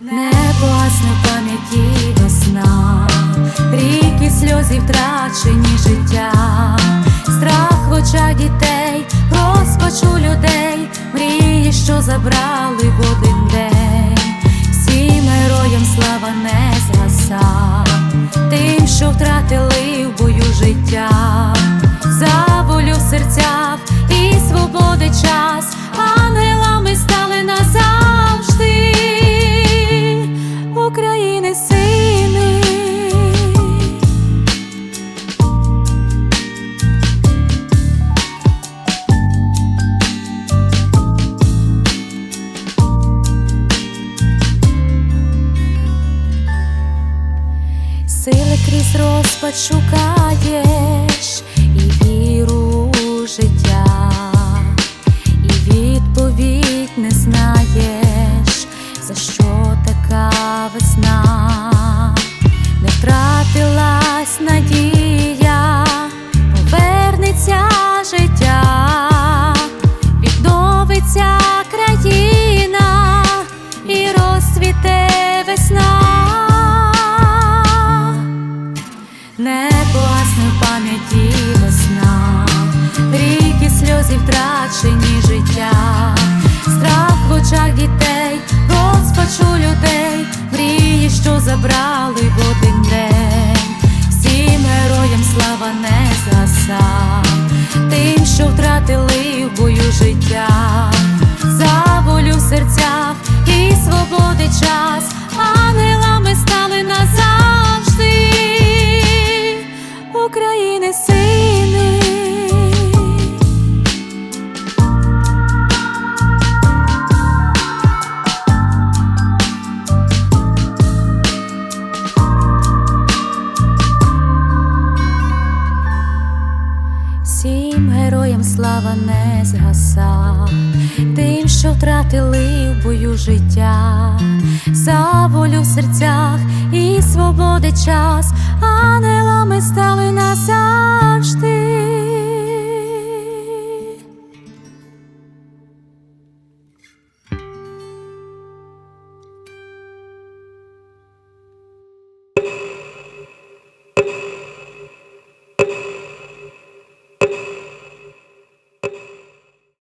Не на пам'яті весна, ріки сльози втрачені життя, страх в очах дітей, розпачу людей, мрії, що забрали в крізь розпад шукаєш ріки втрачені життя, страх в очах дітей, розпачу людей, мрії, що забрали в один день, всім героям слава не згаса, тим, що втратили в бою життя, героям слава не згаса, тим, що втратили в бою життя, за волю в серцях і свободи час, ангелами стали